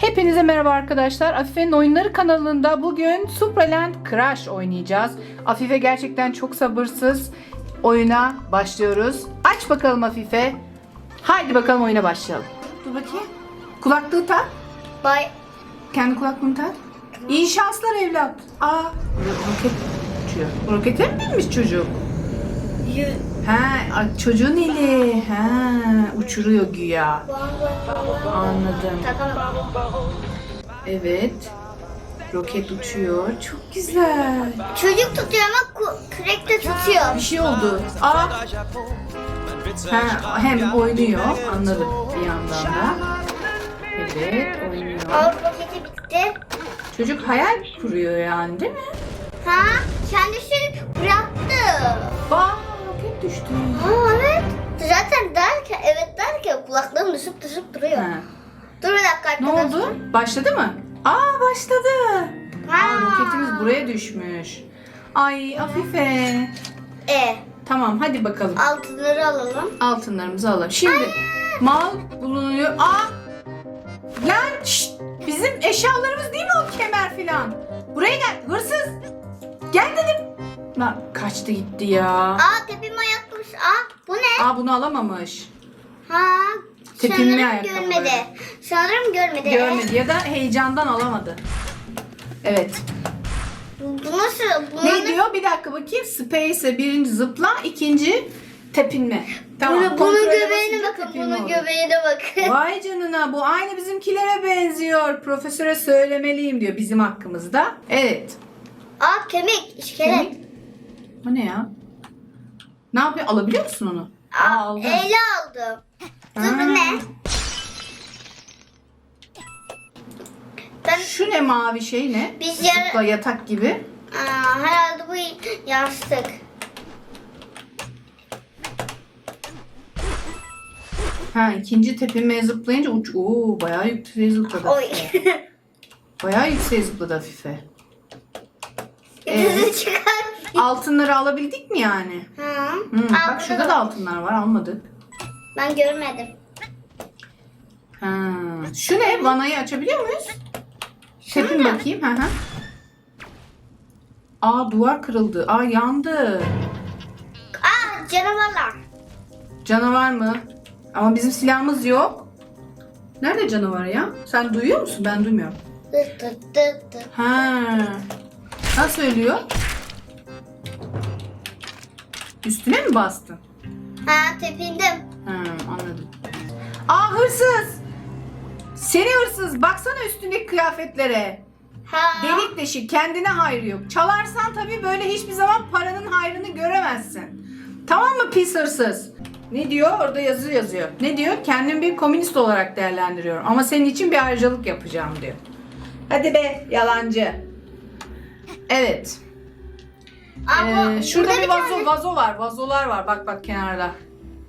Hepinize merhaba arkadaşlar. Afife'nin oyunları kanalında bugün Supraland Crash oynayacağız. Afife gerçekten çok sabırsız. Oyuna başlıyoruz. Aç bakalım Afife. Haydi bakalım oyuna başlayalım. Dur bakayım. Kulaklığı tak. Bay Kendi kulaklığını tak. İyi şanslar evlat. Aa, roket uçuyor. Rokete mi binmiş çocuk? Ha, çocuğun eli. Ha, uçuruyor güya. Anladım. Evet. Roket uçuyor. Çok güzel. Çocuk tutuyor ama kürek de tutuyor. Bir şey oldu. Aa. Ha, hem oynuyor. Anladım bir yandan da. Evet oynuyor. Avrupa paketi bitti. Çocuk hayal kuruyor yani değil mi? Ha? Kendisi bıraktı. Roket düştü. Ha evet. Zaten derken evet derken kulaklığım düşüp düşüp duruyor. Ha. Dur bir dakika Ne arkadaşlar. oldu? Başladı mı? Aa başladı. Aa, Ha. roketimiz buraya düşmüş. Ay Afife. E. Tamam hadi bakalım. Altınları alalım. Altınlarımızı alalım. Şimdi mal bulunuyor. Aa! Lan şşt! Bizim eşyalarımız değil mi o kemer filan? Buraya gel. Hırsız. Gel dedim. Lan kaçtı gitti ya. Aa ayakmış. Aa bu ne? Aa bunu alamamış. Ha. Tepinli sanırım ayakkabı. görmedi. Sanırım görmedi. Görmedi ya da heyecandan alamadı. Evet. Bu nasıl? Bunun Ne diyor? Bir dakika bakayım. Space'e birinci zıpla, ikinci tepinme. Tamam. Bunun, bunun göbeğine basınca bakın. tepinme Bunun göbeğine bakın. Vay canına bu aynı bizimkilere benziyor. Profesöre söylemeliyim diyor bizim hakkımızda. Evet. Aa kemik, iskelet. Kemik. O ne ya? Ne yapıyor? Alabiliyor musun onu? Aa, aldım. ele aldım. Dur bu ne? Ben Şu ne mavi şey ne? Biz Zıpla yatak gibi. aa, herhalde bu yastık. Ha ikinci tepinmeye zıplayınca uç. Oo bayağı yükseğe zıpladı. Oy. Bayağı yükseğe zıpladı Afife. Yüzü çıkar. Altınları alabildik mi yani? Hı, Aa, bak şurada da altınlar var almadık. Ben görmedim. Ha, şu ne? Vanayı açabiliyor muyuz? Tepin bakayım. Hı hı. Aa duvar kırıldı. Aa yandı. Aa canavarlar. Canavar mı? Ama bizim silahımız yok. Nerede canavar ya? Sen duyuyor musun? Ben duymuyorum. Dıt dıt dıt dıt. Ha. Nasıl ölüyor? Üstüne mi bastın? Ha tepindim. Ha, anladım. Aa hırsız! Seni hırsız! Baksana üstündeki kıyafetlere. Ha. Delik deşik kendine hayrı yok. Çalarsan tabii böyle hiçbir zaman paranın hayrını göremezsin. Tamam mı pis hırsız? Ne diyor? Orada yazı yazıyor. Ne diyor? Kendimi bir komünist olarak değerlendiriyorum. Ama senin için bir ayrıcalık yapacağım diyor. Hadi be yalancı. Evet. Ee, şurada bir vazo, tane- vazo var. Vazolar var. Bak bak kenarda.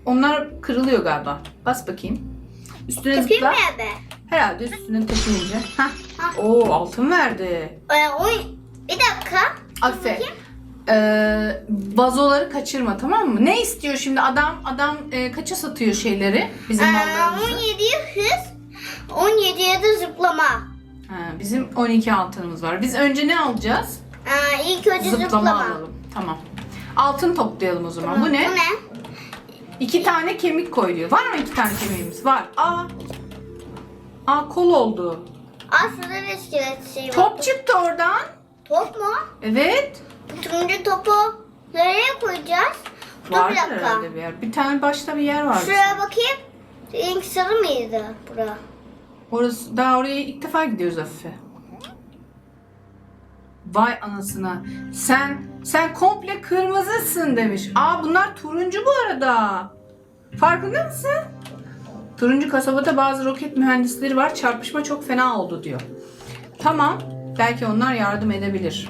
Onlar kırılıyor galiba. Bas bakayım. Üstüne Tepeyim zıpla. mi? Herhalde üstüne tepince. Hah. Ha. Oo altın verdi. Ee, oy. Bir dakika. Afe. Ee, vazoları kaçırma tamam mı? Ne istiyor şimdi adam adam e, kaça satıyor şeyleri bizim Ee, mallarımızı? 17'ye hız. 17'ye de zıplama. Ha, bizim 12 altınımız var. Biz önce ne alacağız? Ee, ilk önce Zıplama, alalım. Tamam. Altın toplayalım o zaman. Bu ne? Bu ne? İki tane kemik koy diyor. Var mı iki tane kemiğimiz? Var. Aa. Aa kol oldu. Aa şurada bir iskelet şey var. Top çıktı oradan. Top mu? Evet. Turuncu topu nereye koyacağız? Dur bir dakika. herhalde bir yer. Bir tane başta bir yer var. Şuraya bakayım. Renk sarı mıydı bura? Orası daha oraya ilk defa gidiyoruz Afife. Vay anasına. Sen sen komple kırmızısın demiş. Aa bunlar turuncu bu arada. Farkında mısın? Turuncu kasabada bazı roket mühendisleri var. Çarpışma çok fena oldu diyor. Tamam. Belki onlar yardım edebilir.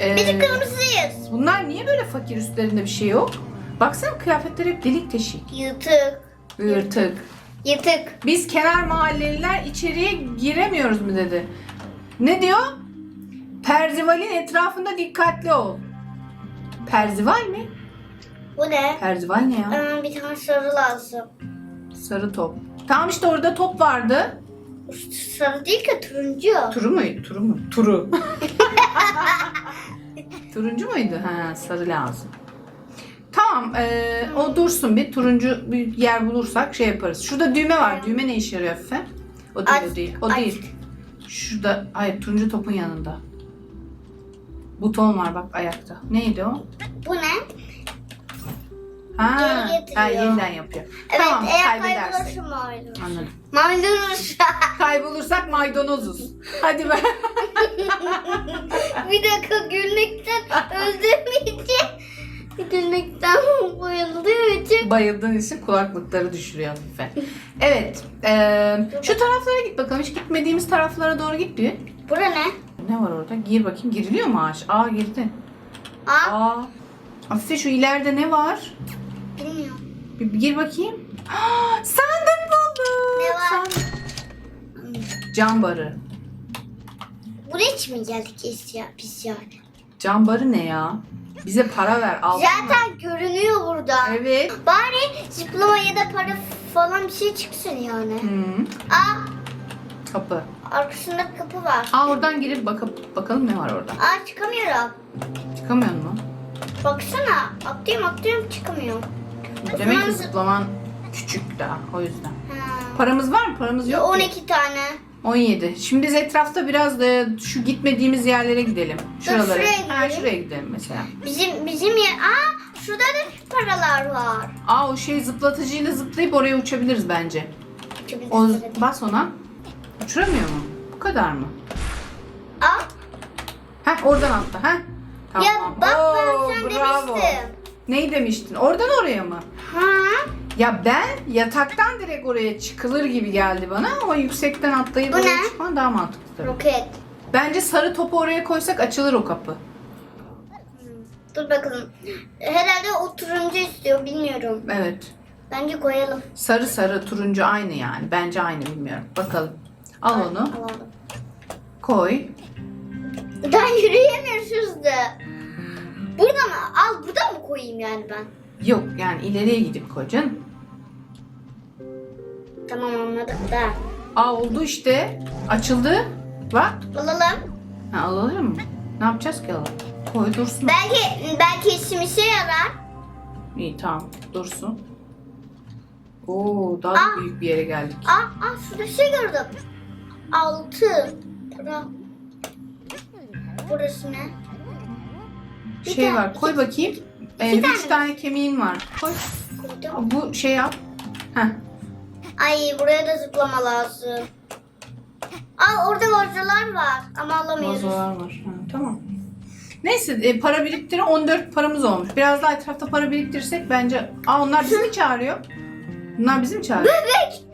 Ee, Biz kırmızıyız. bunlar niye böyle fakir üstlerinde bir şey yok? Baksana kıyafetler hep delik deşik. Yırtık. Yırtık. Yırtık. Biz kenar mahalleliler içeriye giremiyoruz mu dedi. Ne diyor? Perzivalin etrafında dikkatli ol. Perzival mi? Bu ne? Perzival ne ya? Ee, bir tane sarı lazım. Sarı top. Tamam işte orada top vardı. Sarı değil ki turuncu. Turu muydu? Turu mu? Turu. Turuncu muydu? Ha, sarı lazım. Tamam, eee, o dursun bir turuncu bir yer bulursak şey yaparız. Şurada düğme var. Düğme ne işe yarıyor Afife? O değil, Aç- o değil. O aç. değil. Şurada, hayır turuncu topun yanında. Buton var bak ayakta. Neydi o? Bu ne? Ha, Geri getiriyor. ha yeniden yapıyor. Evet tamam, eğer kaybedersek. kaybolursa maydanoz. Anladım. Maydanoz. Kaybolursak maydanozuz. Hadi be. bir dakika gülmekten öldürmeyeceğim. Gülmekten bayıldığım için. Bayıldığın için kulaklıkları düşürüyor Afife. Evet. eee, şu taraflara git bakalım. Hiç gitmediğimiz taraflara doğru git diyor. Bura ne? Ne var orada? Gir bakayım. Giriliyor mu ağaç? Aa girdi. Aa, Aa. Afife şu ileride ne var? bilmiyorum. Bir, bir gir bakayım. Ah, sandık buldum. Ne var? Sandık. Cam barı. Buraya hiç mi geldik biz ya? Biz yani? Cam barı ne ya? Bize para ver. Altın ver. Zaten görünüyor burada. Evet. Bari zıplama ya da para falan bir şey çıksın yani. Hı. Aa, Kapı. arkasında kapı var. Aa oradan girip bakıp bakalım ne var orada. Aa çıkamıyorum. Çıkamıyor mu? Baksana. Atlıyorum atlıyorum çıkamıyorum. Demek ki zıplaman küçük daha o yüzden. Ha. Paramız var mı? Paramız yok. ki. 12 tane. 17. Şimdi biz etrafta biraz da şu gitmediğimiz yerlere gidelim. Şuralara. şuraya Ha, gidelim. şuraya gidelim mesela. Bizim bizim yer. Aa şurada da paralar var. Aa o şey zıplatıcıyla zıplayıp oraya uçabiliriz bence. Uçabiliriz O bas ona. Uçuramıyor mu? Bu kadar mı? Aa, Heh oradan atla. Heh. Tamam. ya bak ben sen demiştim. Neyi demiştin? Oradan oraya mı? Ha? Ya ben yataktan direkt oraya çıkılır gibi geldi bana ama yüksekten atlayıp Bu oraya ne? çıkman daha mantıklı tabii. Roket. Bence sarı topu oraya koysak açılır o kapı. Dur bakalım. Herhalde o turuncu istiyor bilmiyorum. Evet. Bence koyalım. Sarı sarı turuncu aynı yani. Bence aynı bilmiyorum. Bakalım. Al onu. Alalım. Koy. Ben yürüyemiyoruz da. Burada mı? Al burada mı koyayım yani ben? Yok yani ileriye gidip koy canım. Tamam anladım da. Aa oldu işte. Açıldı. Bak. Alalım. Ha, alalım mı? Ne yapacağız ki alalım? Koy dursun. Belki belki işimize yarar. İyi tamam dursun. Oo daha da Aa. büyük bir yere geldik. Aa, aa şurada şey gördüm. Altı. Para. Burası ne? bir Şey tane- var koy bakayım. Ee, üç tane. tane kemiğin var. Koy. Koydum. Bu şey yap. Heh. Ay buraya da zıplama lazım. Aa orada vazolar var ama alamıyoruz. Vazolar var. Ha, tamam. Neyse e, para biriktiri 14 paramız olmuş. Biraz daha etrafta para biriktirirsek bence... Aa onlar bizi mi çağırıyor? Bunlar bizi mi çağırıyor? Bebek.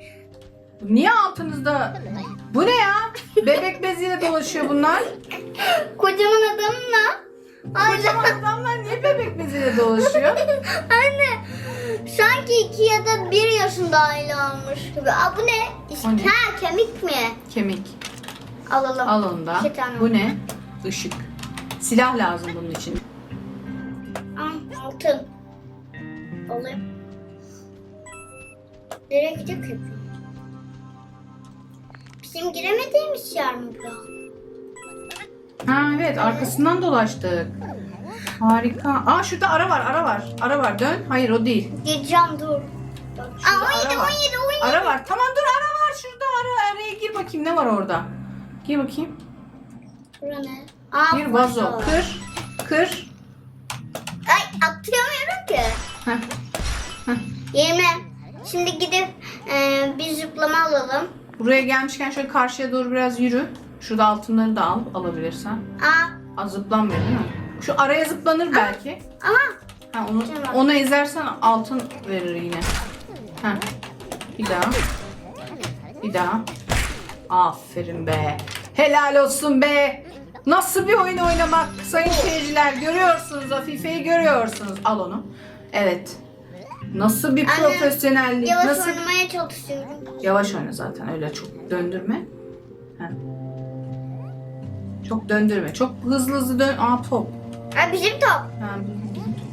Niye altınızda? Bu ne ya? Bebek beziyle dolaşıyor bunlar. Kocaman adamla. Kocaman adamlar niye bebek beziyle dolaşıyor? Anne. Sanki iki ya da bir yaşında aile almış gibi. Aa bu ne? İşte, O ne? ha kemik mi? Kemik. Alalım. Al onu da. İki tane. Bu ne? Işık. Silah lazım bunun için. Aa, altın. Alayım. Nereye gidiyor ki? Bizim giremediğimiz yer mi bu? Ha evet arkasından dolaştık. Harika. Aa şurada ara var ara var. Ara var dön. Hayır o değil. Gireceğim dur. Şurada Aa, 17, ara var. 17, 17. Ara var. Tamam dur ara var şurada ara. Araya gir bakayım ne var orada. Gir bakayım. Bura ne? Aa, Gir vazo. Kır. Kır. Ay atlayamıyorum ki. Heh. 20. Şimdi gidip e, bir zıplama alalım. Buraya gelmişken şöyle karşıya doğru biraz yürü. Şurada altınları da al alabilirsen. Aa, Az zıplanmıyor değil mi? Şu araya zıplanır belki. aha. Ha, onu, onu ezersen altın verir yine. Ha. Bir daha. Bir daha. Aferin be. Helal olsun be. Nasıl bir oyun oynamak sayın seyirciler görüyorsunuz Afife'yi görüyorsunuz. Al onu. Evet. Nasıl bir Anne, profesyonellik. Yavaş Nasıl... oynamaya çalışıyorum. Yavaş oyna zaten öyle çok döndürme. Ha. Çok döndürme. Çok hızlı hızlı dön. Aa top. Ay bizim top. Ha,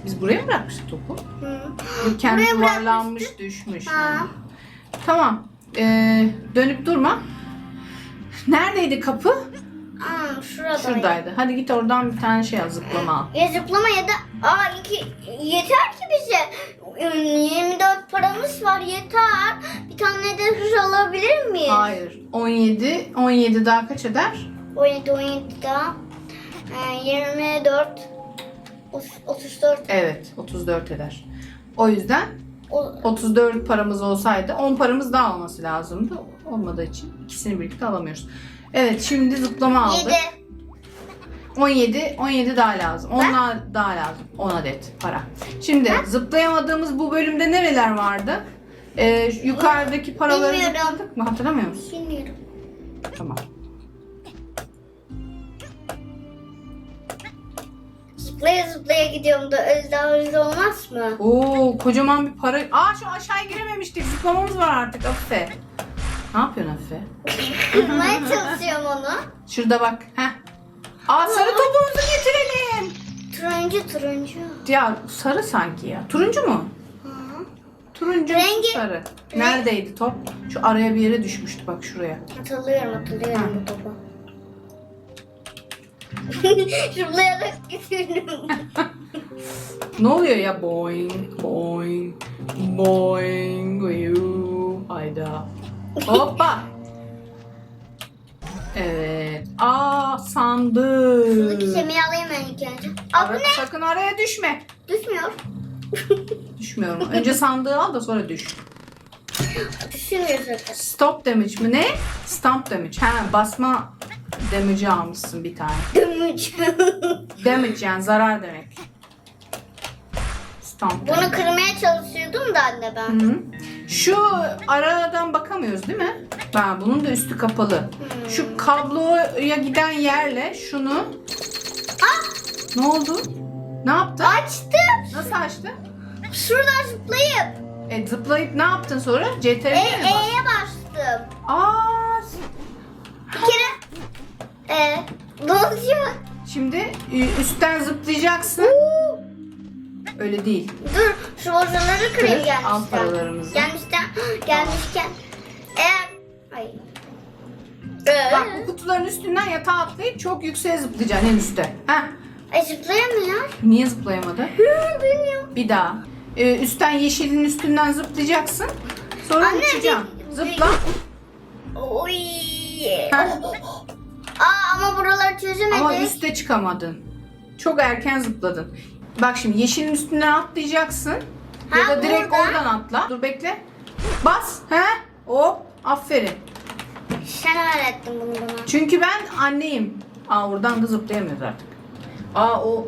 biz buraya mı bırakmıştık topu? Hı. Kendi Buraya yuvarlanmış düşmüş. Ha. Tamam. Ee, dönüp durma. Neredeydi kapı? Aa, şurada. Şuradaydı. Hadi git oradan bir tane şey al zıplama al. Ya zıplama ya da aa iki yeter ki bize. Üm, 24 paramız var yeter. Bir tane de hız alabilir miyiz? Hayır. 17. 17 daha kaç eder? 17 17 daha. Ee, 24 otuz- 34 Evet. 34 eder. O yüzden o, 34 paramız olsaydı 10 paramız daha olması lazımdı. Olmadığı için ikisini birlikte alamıyoruz. Evet şimdi zıplama aldık. 7 17, 17 daha lazım. 10 daha, daha lazım. 10 adet para. Şimdi zıplayamadığımız bu bölümde nereler vardı? Ee, yukarıdaki paraları Bilmiyorum. zıpladık mı? Hatırlamıyor musun? bilmiyorum. Tamam. Zıplaya zıplaya gidiyorum da öyle daha hızlı olmaz mı? Oo kocaman bir para. Aa şu aşağıya girememiştik. Zıplamamız var artık Afife. Ne yapıyorsun Afife? Kırmaya çalışıyorum onu. Şurada bak. Heh. Aa sarı topumuzu getirelim. Turuncu turuncu. Ya sarı sanki ya. Turuncu mu? Turuncu Rengi- sarı. Neredeydi top? Şu araya bir yere düşmüştü bak şuraya. Hatırlıyorum hatırlıyorum bu topu. Zıplayarak gidiyorum. Ne oluyor ya? Boing, boing, boing. Hayda. Hoppa. Evet. Aa sandık. Buradaki kemiği alayım ben ilk önce. Aa bu ne? sakın araya düşme. Düşmüyor. Düşmüyor mu? Önce sandığı al da sonra düş. Düşmüyor zaten. Stop damage mi? Ne? Stomp damage. Ha basma damage'i almışsın bir tane. Dümüç. Damage yani zarar demek. Bunu damage. kırmaya çalışıyordum da anne ben. Hı. Şu aradan bakamıyoruz değil mi? Ben bunun da üstü kapalı. Şu kabloya giden yerle şunu ne oldu? Ne yaptın? Açtım. Nasıl açtın? Şuradan zıplayıp E, zıplayıp ne yaptın sonra? CTRL'e e, mi bastın? E'ye bastım. Aa, Bir kere e, ne oluyor? şimdi e, üstten zıplayacaksın. Öyle değil. Dur şu bozaları kırayım Kır, al gelmişken. paralarımızı. Gelmişken, gelmişken. Eğer... Ay. Ee, Bak bu kutuların üstünden yatağa atlayıp çok yükseğe zıplayacaksın en üstte. Heh. Ay zıplayamıyor. Niye zıplayamadı? Hı, bilmiyorum. Bir daha. Ee, üstten yeşilin üstünden zıplayacaksın. Sonra Anne, uçacaksın. bir- Zıpla. Oy. Aa ama buraları çözemedik. Ama üste çıkamadın. Çok erken zıpladın. Bak şimdi yeşilin üstünden atlayacaksın. ya Ha, da direkt burada. oradan atla. Dur bekle. Bas. He? Hop. Aferin. Sen öğrettin bunu bana. Çünkü ben anneyim. Aa oradan da zıplayamıyoruz artık. Aa o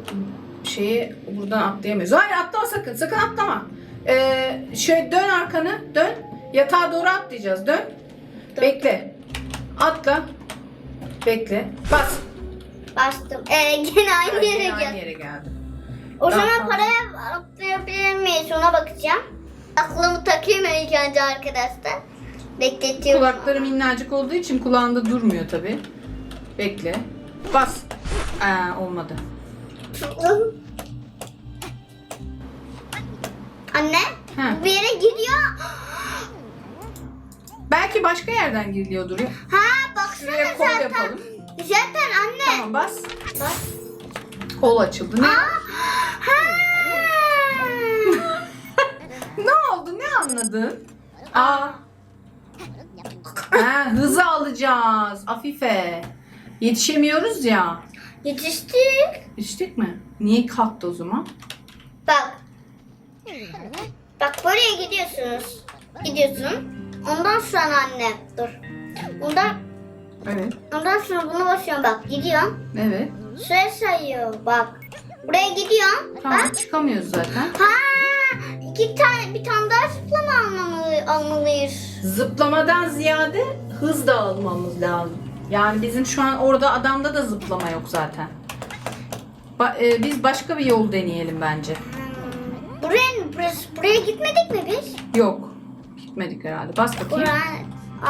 şeyi buradan atlayamıyoruz. Hayır atlama sakın. Sakın atlama. Ee, şöyle dön arkanı. Dön. Yatağa doğru atlayacağız. Dön. Dön. Bekle. Atla. Bekle. Bas. Bastım. Ee, gene aynı yere yere geldi. O zaman paraya atlayabilir miyiz? Ona bakacağım. Aklımı takayım ilk önce arkadaşlar. Bekletiyorum. Kulakları minnacık olduğu için kulağında durmuyor tabi. Bekle. Bas. Aa, olmadı. Anne Ha. bir yere gidiyor. Belki başka yerden giriliyordur. Ha baksana Şuraya kol zaten. yapalım. Zaten anne. Tamam bas. Bak. Kol açıldı. Ne? Ha. Ne oldu? Ne anladın? Aa. Ha, hızı alacağız. Afife. Yetişemiyoruz ya. Yetiştik. Yetiştik mi? Niye kalktı o zaman? Bak. Bak buraya gidiyorsunuz. Gidiyorsun. Ondan sonra anne. Dur. Ondan, Evet. ondan sonra bunu basıyorum bak. Gidiyorum. Evet. Süre sayıyor. Bak. Buraya gidiyorum. Tamam Bak. çıkamıyoruz zaten. Ha, iki tane bir tane daha zıplama almalı, almalıyız. Zıplamadan ziyade hız da almamız lazım. Yani bizim şu an orada adamda da zıplama yok zaten. Ba- e, biz başka bir yol deneyelim bence. Buraya, burası, buraya gitmedik mi biz? Yok. Gitmedik herhalde. Bas bakayım. Buraya.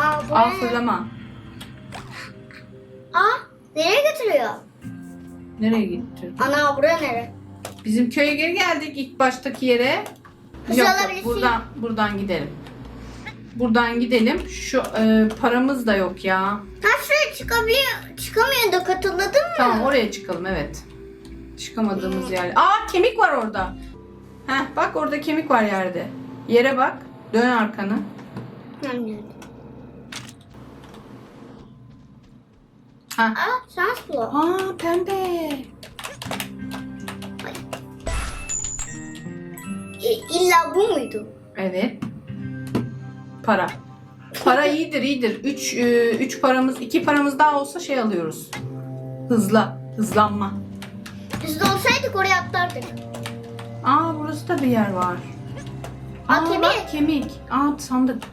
Aa, buraya. Al fırlama. Aa, nereye götürüyor? Nereye gitti? Ana buraya nere? Bizim köye geri geldik ilk baştaki yere. Hız Yok, alabilirsin. buradan buradan gidelim. Buradan gidelim. Şu e, paramız da yok ya. Ha şuraya çıkabiliyor, çıkamıyorduk hatırladın mı? Tamam oraya çıkalım evet. Çıkamadığımız yer. Aa kemik var orada. Heh bak orada kemik var yerde. Yere bak. Dön arkanı. Ha. Aa şans bu. Aa pembe. E, illa bu muydu? Evet. Para. Para iyidir iyidir. 3 3 paramız 2 paramız daha olsa şey alıyoruz. Hızla. Hızlanma. Biz de olsaydık oraya atlardık. Aa burası da bir yer var. Aa, kemik. bak, kemik. Aa sandık.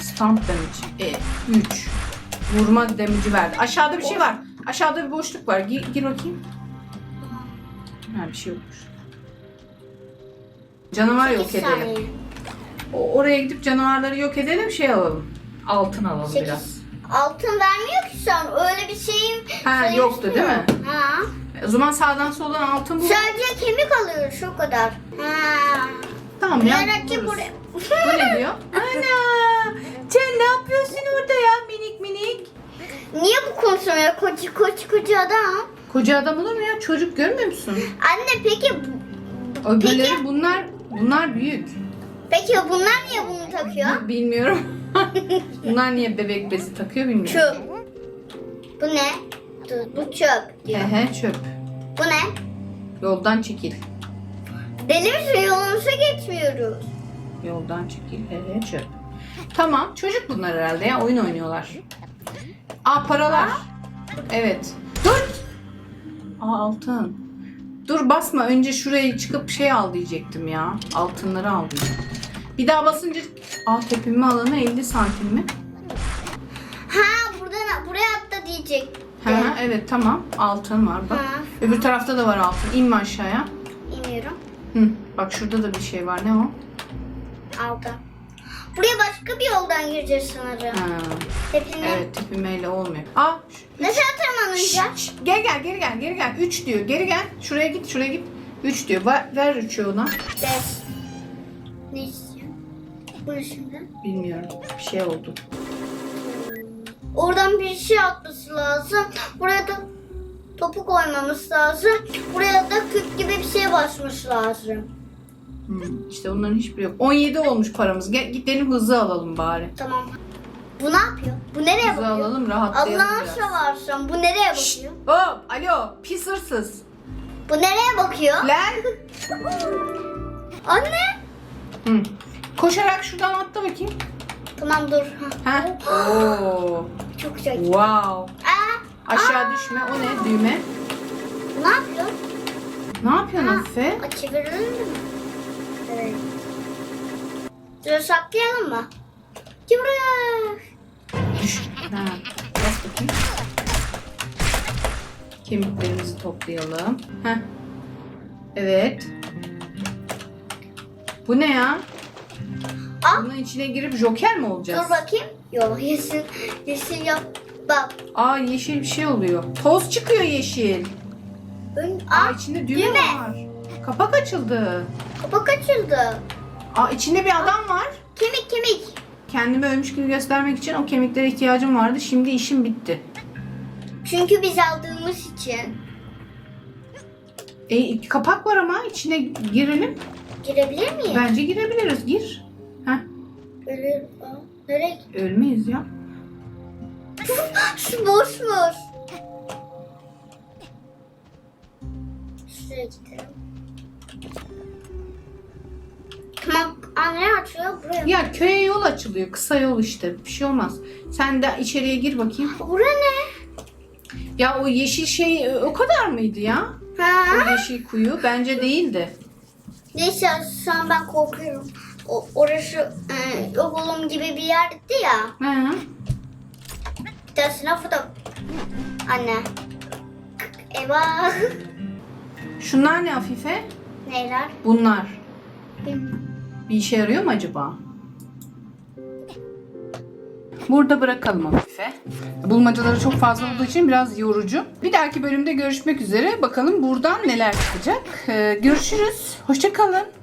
Stamp damage. E, 3. Vurma damage'i verdi. Aşağıda bir şey var. Aşağıda bir boşluk var. Gir, gir bakayım. Ha bir şey yokmuş. Canavar yok Sekiz edelim. saniye. O- oraya gidip canavarları yok edelim şey alalım. Altın alalım Sekiz. biraz. Altın vermiyor ki an. Öyle bir şeyim Ha yoktu değil mi? Ha. O zaman sağdan soldan altın bul. Sadece kemik alıyoruz şu kadar. Ha. Tamam ya. Buluruz. buraya. Bu ne diyor? Ana! Sen ne yapıyorsun orada ya minik minik? Niye bu konuşmuyor koca koca koca adam? Koca adam olur mu ya? Çocuk görmüyor musun? Anne peki Öbürleri Peki. bunlar bunlar büyük. peki bunlar niye bunu takıyor? Bilmiyorum. bunlar niye bebek bezi takıyor bilmiyorum. Çöp. Bu ne? Dur, bu çöp diyor. Ehe çöp. Bu ne? Yoldan çekil. Deli misin yolumuza geçmiyoruz. Yoldan çekil. Ehe çöp. Tamam çocuk bunlar herhalde ya oyun oynuyorlar. Aa paralar. Evet. Aa altın. Dur basma önce şuraya çıkıp şey al diyecektim ya. Altınları al diyecektim. Bir daha basınca Aa tepinme alanı 50 santim mi? Ha buradan buraya atla diyecek. Ha, evet tamam altın var bak. Ha. Öbür tarafta da var altın. İnme aşağıya. İniyorum. Hı, bak şurada da bir şey var. Ne o? Aldım. Buraya başka bir yoldan gireceğiz sanırım. Ha, Tepine. evet tepinmeyle olmuyor. Aa şu- Nasıl tırmanınca? Şşş, gel gel geri gel geri gel. 3 diyor. Geri gel. Şuraya git şuraya git. 3 diyor. Ver, ver 3'ü ona. Beş. Ne istiyorsun? Bu ne şimdi? Bilmiyorum. Bir şey oldu. Oradan bir şey atması lazım. Buraya da topu koymamız lazım. Buraya da küp gibi bir şey basması lazım. Hmm, işte onların hiçbiri yok. 17 olmuş paramız. Gel gidelim hızlı alalım bari. Tamam. Bu ne yapıyor? Bu nereye Hızlı bakıyor? alalım rahatlayalım Allah'ın biraz. seversen bu nereye bakıyor? hop alo pis hırsız. Bu nereye bakıyor? Lan. Anne. Hı. Koşarak şuradan atla bakayım. Tamam dur. Ha. Ha? Oo. Çok güzel. Wow. Aa, Aşağı düşme. O ne? Düğme. bu ne yapıyor? Ne yapıyorsun. Afife? Aa, mi? Evet. Şöyle saklayalım mı? Yürü. Düş. Ha. Bas bakayım. Kemiklerimizi toplayalım. Heh. Evet. Bu ne ya? Aa. Bunun içine girip joker mi olacağız? Dur bakayım. Yok yeşil. Yeşil yap. Bak. Aa yeşil bir şey oluyor. Toz çıkıyor yeşil. Ön, Aa aa, içinde düğme, düğme. var. Kapak açıldı. kapak açıldı. Aa içinde bir adam var. Kemik kemik. Kendimi ölmüş gibi göstermek için o kemiklere ihtiyacım vardı. Şimdi işim bitti. Çünkü biz aldığımız için E, kapak var ama içine girelim. girebilir miyiz? Bence girebiliriz. Gir. Heh, Ölür. Nereye? ölmeyiz ya. Şu boşmuş. Şuraya gidelim. Anne açıyor buraya. Ya köye yol açılıyor. Kısa yol işte. Bir şey olmaz. Sen de içeriye gir bakayım. Bura ne? Ya o yeşil şey e, o kadar mıydı ya? Ha? O yeşil kuyu bence değildi. Neyse şu an ben korkuyorum. O, orası e, okulum gibi bir yerdi ya. Hı. Bir tanesine foto. Anne. Eyvah. Şunlar ne Afife? Neyler? Bunlar. Bilmiyorum. Bir işe yarıyor mu acaba? Burada bırakalım Afife. Bulmacaları çok fazla olduğu için biraz yorucu. Bir dahaki bölümde görüşmek üzere. Bakalım buradan neler çıkacak. Ee, görüşürüz. Hoşçakalın.